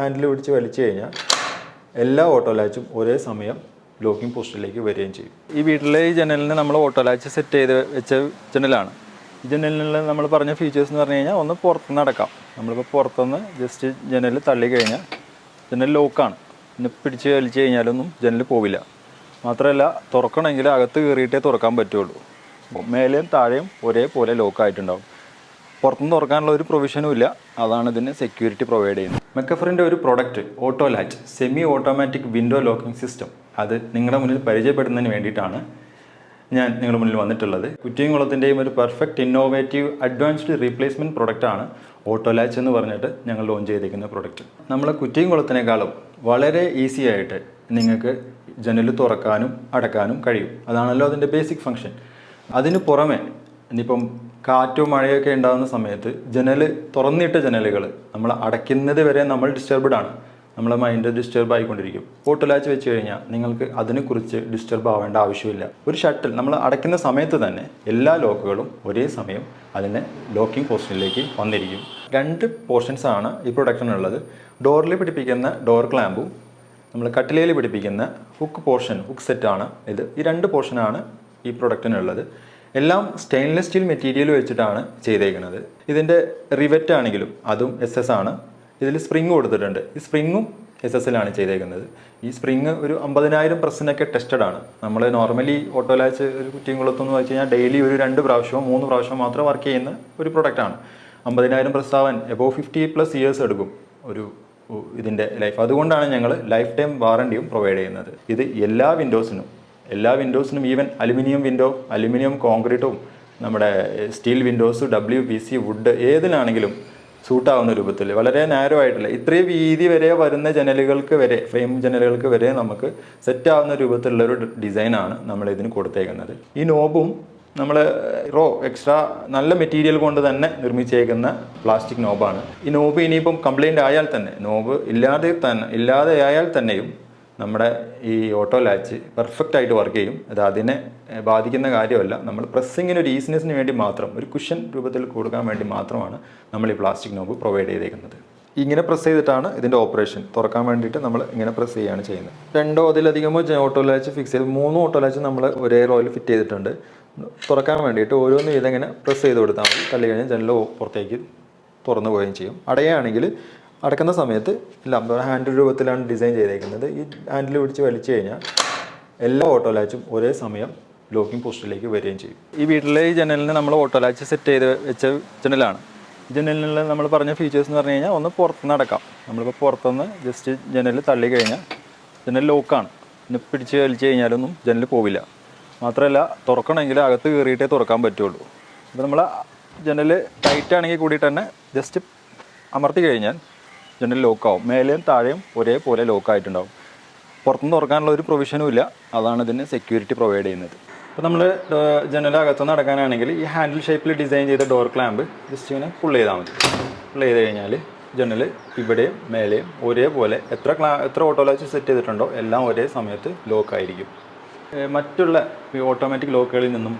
Handle പിടിച്ച് വലിച്ചു കഴിഞ്ഞാൽ എല്ലാ ഓട്ടോ ലാച്ചും ഒരേ സമയം ലോക്കിംഗ് പോസ്റ്റിലേക്ക് വരികയും ചെയ്യും. ഈ വീട്ടിലെ ഈ ജനലിന് നമ്മൾ ഓട്ടോ ലാച്ച് സെറ്റ് ചെയ്ത് വെച്ച ജനലാണ്. ഈ ജനലിനുള്ള നമ്മൾ പറഞ്ഞ ഫീച്ചേഴ്സ് എന്ന് പറഞ്ഞു കഴിഞ്ഞാൽ ഒന്ന് പുറത്തുനിന്ന് അടക്കാം. നമ്മളിപ്പോൾ പുറത്തുനിന്ന് ജസ്റ്റ് ജനൽ തള്ളി കഴിഞ്ഞാൽ ജനൽ ലോക്കാണ് പിന്നെ പിടിച്ച് വലിച്ചു കഴിഞ്ഞാലൊന്നും ജനൽ പോവില്ല. മാത്രമല്ല തുറക്കണമെങ്കിൽ അകത്ത് കയറിയിട്ടേ തുറക്കാൻ പറ്റുള്ളൂ. മേലെയും താഴെയും ഒരേപോലെ ലോക്കായിട്ടുണ്ടാവും പുറത്തുനിന്ന് തുറക്കാനുള്ള ഒരു പ്രൊവിഷനും ഇല്ല. അതാണ് ഇതിന് സെക്യൂരിറ്റി പ്രൊവൈഡ് ചെയ്യുന്നത്. മെക്കഫറിന്റെ ഒരു product auto latch semi automatic window locking system അത് നിങ്ങളുടെ മുന്നിൽ പരിചയപ്പെടുന്നതിന് വേണ്ടിയിട്ടാണ് ഞാൻ നിങ്ങളുടെ മുന്നിൽ വന്നിട്ടുള്ളത്. കുറ്റിയംകുളത്തിന്റെയും ഒരു പെർഫെക്റ്റ് ഇന്നോവേറ്റീവ് അഡ്വാൻസ്ഡ് റീപ്ലേസ്മെന്റ് പ്രൊഡക്റ്റാണ് ഓട്ടോ ലാച്ച് എന്ന് പറഞ്ഞിട്ട് ഞങ്ങൾ ലോഞ്ച് ചെയ്തിരിക്കുന്ന പ്രൊഡക്റ്റ് നമ്മളെ കുറ്റിയംകുളത്തിനേക്കാളും വളരെ ഈസി ആയിട്ട് നിങ്ങൾക്ക് ജനൽ തുറക്കാനും അടക്കാനും കഴിയും. അതാണല്ലോ അതിന്റെ ബേസിക് ഫങ്ഷൻ അതിന് പുറമെ ഇനിയിപ്പം കാറ്റോ മഴയൊക്കെ ഉണ്ടാകുന്ന സമയത്ത് ജനൽ തുറന്നിട്ട ജനലുകൾ നമ്മൾ അടയ്ക്കുന്നത് വരെ നമ്മൾ ഡിസ്റ്റർബ്ഡ് ആണ്. നമ്മളെ മൈൻഡ് ഡിസ്റ്റർബ് ആയിക്കൊണ്ടിരിക്കും. ഓട്ടോലാച്ച് വെച്ച് കഴിഞ്ഞാൽ നിങ്ങൾക്ക് അതിനെക്കുറിച്ച് ഡിസ്റ്റർബ് ആവേണ്ട ആവശ്യമില്ല. ഒരു ഷട്ടിൽ നമ്മൾ അടയ്ക്കുന്ന സമയത്ത് തന്നെ എല്ലാ ലോക്കുകളും ഒരേ സമയം അതിനെ ലോക്കിംഗ് പോർഷനിലേക്ക് വന്നിരിക്കും. രണ്ട് പോർഷൻസ് ആണ് ഈ പ്രൊഡക്റ്റിനുള്ളത് ഡോറിൽ പിടിപ്പിക്കുന്ന ഡോർ ക്ലാമ്പും നമ്മൾ കട്ടിലയിൽ പിടിപ്പിക്കുന്ന ഹുക്ക് പോർഷൻ ഹുക്ക് സെറ്റാണ് ഇത് ഈ രണ്ട് പോർഷനാണ് ഈ പ്രൊഡക്റ്റിനുള്ളത് എല്ലാം സ്റ്റെയിൻലെസ് സ്റ്റീൽ മെറ്റീരിയൽ വെച്ചിട്ടാണ് ചെയ്തേക്കുന്നത്. ഇതിന്റെ റിവറ്റ് ആണെങ്കിലും അതും എസ് എസ് ആണ്. ഇതിൽ സ്പ്രിങ് കൊടുത്തിട്ടുണ്ട്. ഈ സ്പ്രിങ്ങും എസ് എസ് എല്ലാണ് ചെയ്തേക്കുന്നത്. ഈ സ്പ്രിങ് ഒരു അമ്പതിനായിരം പ്രസ്സിനൊക്കെ ടെസ്റ്റഡ് ആണ്. നമ്മൾ നോർമലി ഓട്ടോലാച്ച് ഒരു കുറ്റിയംകുളത്തെന്ന് വെച്ച് കഴിഞ്ഞാൽ ഡെയിലി ഒരു രണ്ട് പ്രാവശ്യമോ മൂന്ന് പ്രാവശ്യമോ മാത്രം വർക്ക് ചെയ്യുന്ന ഒരു പ്രൊഡക്റ്റാണ് അമ്പതിനായിരം പ്രസ് ആവാൻ എബോവ് ഫിഫ്റ്റി പ്ലസ് ഇയേഴ്സ് എടുക്കും ഒരു ഇതിന്റെ ലൈഫ് അതുകൊണ്ടാണ് ഞങ്ങൾ ലൈഫ് ടൈം വാറണ്ടിയും പ്രൊവൈഡ് ചെയ്യുന്നത്. ഇത് എല്ലാ വിൻഡോസിനും എല്ലാ വിൻഡോസിനും ഈവൻ അലുമിനിയം വിൻഡോ അലുമിനിയം കോൺക്രീറ്റും നമ്മുടെ steel windows W P C wood ഏതിലാണെങ്കിലും സൂട്ടാവുന്ന രൂപത്തിൽ വളരെ നാരോ ആയിട്ടില്ല. ഇത്രയും വീതി വരെ വരുന്ന ജനലുകൾക്ക് വരെ ഫ്രെയിം ജനലുകൾക്ക് വരെ നമുക്ക് സെറ്റ് ആവുന്ന രൂപത്തിലുള്ള ഒരു ഡിസൈനാണ് നമ്മൾ ഇതിന് കൊടുത്തേക്കുന്നത്. ഈ നോബും നമ്മൾ റോ എക്സ്ട്രാ നല്ല മെറ്റീരിയൽ കൊണ്ട് തന്നെ നിർമ്മിച്ചേക്കുന്ന പ്ലാസ്റ്റിക് നോബാണ് ഈ നോബ് ഇനിയിപ്പം കംപ്ലൈന്റ് ആയാൽ തന്നെ നോബ് ഇല്ലാതെ തന്നെ ഇല്ലാതെ ആയാൽ തന്നെയും നമ്മുടെ ഈ ഓട്ടോ ലാച്ച് പെർഫെക്റ്റ് ആയിട്ട് വർക്ക് ചെയ്യും. അത് അതിനെ ബാധിക്കുന്ന കാര്യമല്ല. നമ്മൾ പ്രസ്സിങ്ങിന് ഒരു ഈസിനെസ്സിന് വേണ്ടി മാത്രം ഒരു കുഷൻ രൂപത്തിൽ കൊടുക്കാൻ വേണ്ടി മാത്രമാണ് നമ്മൾ ഈ പ്ലാസ്റ്റിക് നോബ് പ്രൊവൈഡ് ചെയ്തേക്കുന്നത്. ഇങ്ങനെ പ്രസ് ചെയ്തിട്ടാണ് ഇതിന്റെ ഓപ്പറേഷൻ തുറക്കാൻ വേണ്ടിയിട്ട് നമ്മൾ ഇങ്ങനെ പ്രസ് ചെയ്യുകയാണ് ചെയ്യുന്നത്. രണ്ടോ അതിലധികമോ ഓട്ടോ ലാച്ച് ഫിക്സ് ചെയ്ത് മൂന്നോ ഓട്ടോ ലാച്ച് നമ്മൾ ഒരേ റോയിൽ ഫിറ്റ് ചെയ്തിട്ടുണ്ട്. തുറക്കാൻ വേണ്ടിയിട്ട് ഓരോന്നും ഇതെങ്ങനെ പ്രസ് ചെയ്ത് കൊടുത്താൽ മതി. തള്ളി കഴിഞ്ഞാൽ ജനലോ പുറത്തേക്ക് തുറന്നു പോവുകയും ചെയ്യും. അടയുകയാണെങ്കിൽ അടക്കുന്ന സമയത്ത് ലംബ ഹാൻഡിൽ രൂപത്തിലാണ് ഡിസൈൻ ചെയ്തേക്കുന്നത്. ഈ ഹാൻഡിൽ പിടിച്ച് വലിച്ചു കഴിഞ്ഞാൽ എല്ലാ ഓട്ടോ ലാച്ചും ഒരേ സമയം ലോക്കിംഗ് പോസ്റ്റിലേക്ക് വരികയും ചെയ്യും. ഈ വീട്ടിലെ ഈ ജനലിന് നമ്മൾ ഓട്ടോ ലാച്ച് സെറ്റ് ചെയ്ത് വെച്ച ജനലാണ്. ജനലിനുള്ള നമ്മൾ പറഞ്ഞ ഫീച്ചേഴ്സ് എന്ന് പറഞ്ഞു കഴിഞ്ഞാൽ ഒന്ന് പുറത്തുനിന്ന് അടക്കാം. നമ്മളിപ്പോൾ പുറത്തുനിന്ന് ജസ്റ്റ് ജനൽ തള്ളി കഴിഞ്ഞാൽ ജനൽ ലോക്കാണ് പിന്നെ പിടിച്ച് വലിച്ചു കഴിഞ്ഞാലൊന്നും ജനൽ പോവില്ല. മാത്രമല്ല തുറക്കണമെങ്കിൽ അകത്ത് കയറിയിട്ടേ തുറക്കാൻ പറ്റുള്ളൂ. അപ്പോൾ നമ്മൾ ജനൽ ടൈറ്റ് ആണെങ്കിൽ കൂടി തന്നെ ജസ്റ്റ് അമർത്തി കഴിഞ്ഞാൽ ജനൽ ലോക്കാവും. മേലെയും താഴെയും ഒരേപോലെ ലോക്കായിട്ടുണ്ടാവും. പുറത്തുനിന്ന് തുറക്കാനുള്ള ഒരു പ്രൊവിഷനും ഇല്ല. അതാണ് ഇതിന് സെക്യൂരിറ്റി പ്രൊവൈഡ് ചെയ്യുന്നത്. അപ്പോൾ നമ്മൾ ജനലകത്ത് അടക്കാനാണെങ്കിൽ ഈ ഹാൻഡിൽ ഷേപ്പിൽ ഡിസൈൻ ചെയ്ത ഡോർ ക്ലാമ്പ് ജസ്റ്റ് ഇങ്ങനെ പുൾ ചെയ്താൽ മതി. പുൾ ചെയ്ത് കഴിഞ്ഞാൽ ജനൽ ഇവിടെയും മേലെയും ഒരേപോലെ എത്ര ക്ലാ എത്ര ഓട്ടോലാച്ച് സെറ്റ് ചെയ്തിട്ടുണ്ടോ എല്ലാം ഒരേ സമയത്ത് ലോക്കായിരിക്കും മറ്റുള്ള ഈ ഓട്ടോമാറ്റിക് ലോക്കുകളിൽ നിന്നും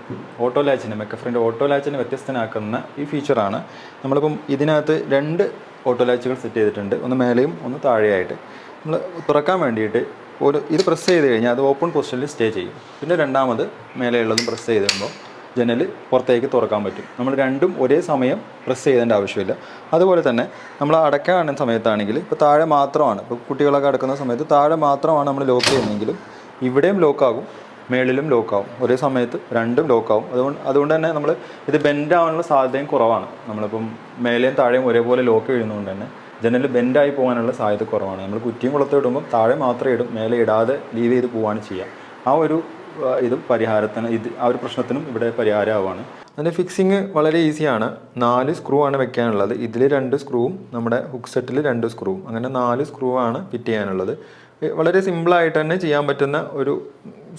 ഓട്ടോ ലാച്ചിനെ മെക്കഫ്രണ്ട് ഓട്ടോ ലാച്ചിനെ വ്യത്യസ്തനാക്കുന്ന ഈ ഫീച്ചറാണ് നമ്മളിപ്പം ഇതിനകത്ത് രണ്ട് ഓട്ടോ ലാച്ചുകൾ സെറ്റ് ചെയ്തിട്ടുണ്ട്. ഒന്ന് മേലെയും ഒന്ന് താഴെയായിട്ട്. നമ്മൾ തുറക്കാൻ വേണ്ടിയിട്ട് ഒരു ഇത് പ്രസ് ചെയ്ത് കഴിഞ്ഞാൽ അത് ഓപ്പൺ പൊസിഷനിൽ സ്റ്റേ ചെയ്യും. പിന്നെ രണ്ടാമത് മേലെയുള്ളതും പ്രസ് ചെയ്ത് കഴിയുമ്പോൾ ജനൽ പുറത്തേക്ക് തുറക്കാൻ പറ്റും. നമ്മൾ രണ്ടും ഒരേ സമയം പ്രസ് ചെയ്തേണ്ട ആവശ്യമില്ല. അതുപോലെ തന്നെ നമ്മൾ അടയ്ക്കാൻ സമയത്താണെങ്കിൽ ഇപ്പോൾ താഴെ മാത്രമാണ്. ഇപ്പോൾ കുട്ടികളൊക്കെ അടക്കുന്ന സമയത്ത് താഴെ മാത്രമാണ് നമ്മൾ ലോക്ക് ചെയ്യുന്നതെങ്കിലും ഇവിടെയും ലോക്കാകും മേളിലും ലോക്കാവും ഒരേ സമയത്ത് രണ്ടും ലോക്കാവും അതുകൊണ്ട് അതുകൊണ്ട് തന്നെ നമ്മൾ ഇത് ബെൻഡ് ആവാനുള്ള സാധ്യതയും കുറവാണ്. നമ്മളിപ്പം മേലെയും താഴെയും ഒരേപോലെ ലോക്ക് ചെയ്യുന്നതുകൊണ്ട് തന്നെ ജനൽ ബെൻഡായി പോകാനുള്ള സാധ്യത കുറവാണ്. നമ്മൾ കുറ്റിയും കുളത്തും ഇടുമ്പോൾ താഴെ മാത്രമേ ഇടും മേലെ ഇടാതെ ലീവ് ചെയ്ത് പോവുകയാണ് ചെയ്യാം. ആ ഒരു ഇത് പരിഹാരത്തിന് ഇത് ആ ഒരു പ്രശ്നത്തിനും ഇവിടെ പരിഹാരമാവാണ്. അതിന്റെ ഫിക്സിങ് വളരെ ഈസിയാണ് നാല് സ്ക്രൂ ആണ് വെക്കാനുള്ളത്. ഇതിൽ രണ്ട് സ്ക്രൂവും നമ്മുടെ ഹുക്ക് സെറ്റിൽ രണ്ട് സ്ക്രൂവും അങ്ങനെ നാല് സ്ക്രൂ ആണ് ഫിറ്റ് ചെയ്യാനുള്ളത്. വളരെ സിമ്പിളായിട്ട് തന്നെ ചെയ്യാൻ പറ്റുന്ന ഒരു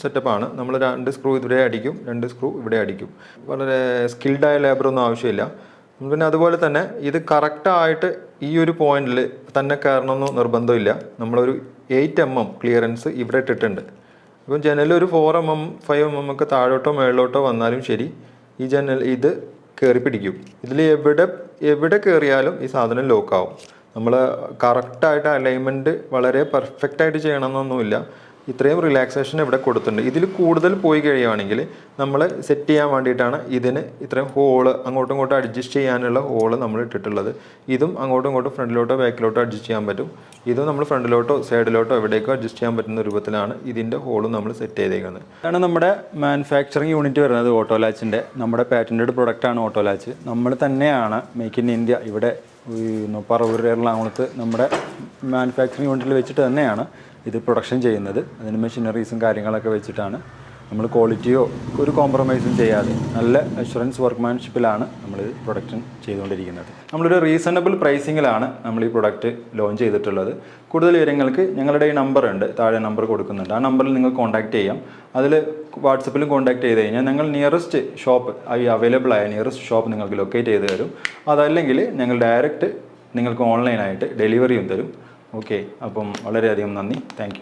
സെറ്റപ്പാണ് നമ്മൾ രണ്ട് സ്ക്രൂ ഇവിടെ അടിക്കും രണ്ട് സ്ക്രൂ ഇവിടെ അടിക്കും. വളരെ സ്കിൽഡായ ലേബറൊന്നും ആവശ്യമില്ല. പിന്നെ അതുപോലെ തന്നെ ഇത് കറക്റ്റായിട്ട് ഈ ഒരു പോയിന്റിൽ തന്നെ കയറണമെന്ന് നിർബന്ധമില്ല. നമ്മളൊരു എയ്റ്റ് എം എം ക്ലിയറൻസ് ഇവിടെ ഇട്ടിട്ടുണ്ട്. അപ്പം ജനൽ ഒരു four M M five M M ഒക്കെ താഴോട്ടോ മേളിലോട്ടോ വന്നാലും ശരി ഈ ജനൽ ഇത് കയറി പിടിക്കും. ഇതിൽ എവിടെ എവിടെ കയറിയാലും ഈ സാധനം ലോക്കാവും നമ്മൾ കറക്റ്റായിട്ട് അലൈൻമെന്റ് വളരെ പെർഫെക്റ്റായിട്ട് ചെയ്യണമെന്നൊന്നുമില്ല. ഇത്രയും റിലാക്സേഷൻ ഇവിടെ കൊടുത്തിട്ടുണ്ട്. ഇതിൽ കൂടുതൽ പോയി കഴിയുകയാണെങ്കിൽ നമ്മൾ സെറ്റ് ചെയ്യാൻ വേണ്ടിയിട്ടാണ് ഇതിന് ഇത്രയും ഹോൾ അങ്ങോട്ടും ഇങ്ങോട്ടും അഡ്ജസ്റ്റ് ചെയ്യാനുള്ള ഹോൾ നമ്മൾ ഇട്ടിട്ടുള്ളത്. ഇതും അങ്ങോട്ടും ഇങ്ങോട്ടും ഫ്രണ്ടിലോട്ടോ ബാക്കിലോട്ടോ അഡ്ജസ്റ്റ് ചെയ്യാൻ പറ്റും. ഇതും നമ്മൾ ഫ്രണ്ടിലോട്ടോ സൈഡിലോട്ടോ എവിടേക്കോ അഡ്ജസ്റ്റ് ചെയ്യാൻ പറ്റുന്ന രൂപത്തിലാണ് ഇതിന്റെ ഹോളും നമ്മൾ സെറ്റ് ചെയ്തേക്കുന്നത്. ഇതാണ് നമ്മുടെ മാനുഫാക്ചറിങ് യൂണിറ്റ് വരുന്നത് ഓട്ടോലാച്ചിന്റെ നമ്മുടെ പാറ്റന്റഡ് പ്രൊഡക്റ്റാണ് ഓട്ടോലാച്ച് നമ്മൾ തന്നെയാണ് മേക്ക് ഇൻ ഇന്ത്യ ഇവിടെ ഈ പറവൂർ എറണാകുളത്ത് നമ്മുടെ മാനുഫാക്ചറിങ് യൂണിറ്റിൽ വെച്ചിട്ട് തന്നെയാണ് ഇത് പ്രൊഡക്ഷൻ ചെയ്യുന്നത്. അതിന് മെഷീനറീസും കാര്യങ്ങളൊക്കെ വെച്ചിട്ടാണ്. നമ്മൾ ക്വാളിറ്റിയോ ഒരു കോംപ്രമൈസും ചെയ്യാതെ നല്ല അഷുറൻസ് വർക്ക്മാൻഷിപ്പിലാണ് നമ്മൾ പ്രൊഡക്ഷൻ ചെയ്തുകൊണ്ടിരിക്കുന്നത്. നമ്മളൊരു റീസണബിൾ പ്രൈസിങ്ങിലാണ് നമ്മൾ ഈ പ്രൊഡക്റ്റ് ലോഞ്ച് ചെയ്തിട്ടുള്ളത്. കൂടുതൽ വിവരങ്ങൾക്ക് ഞങ്ങളുടെ ഈ നമ്പർ ഉണ്ട്. താഴെ നമ്പർ കൊടുക്കുന്നുണ്ട്. ആ നമ്പറിൽ നിങ്ങൾ കോൺടാക്റ്റ് ചെയ്യാം. അതിൽ വാട്സപ്പിലും കോൺടാക്ട് ചെയ്ത് കഴിഞ്ഞാൽ ഞങ്ങൾ നിയറസ്റ്റ് ഷോപ്പ് ഈ അവൈലബിൾ ആയ നിയറസ്റ്റ് ഷോപ്പ് നിങ്ങൾക്ക് ലൊക്കേറ്റ് ചെയ്ത് തരും. അതല്ലെങ്കിൽ ഞങ്ങൾ ഡയറക്റ്റ് നിങ്ങൾക്ക് ഓൺലൈനായിട്ട് ഡെലിവറിയും തരും. ഓക്കെ അപ്പം വളരെയധികം നന്ദി. താങ്ക്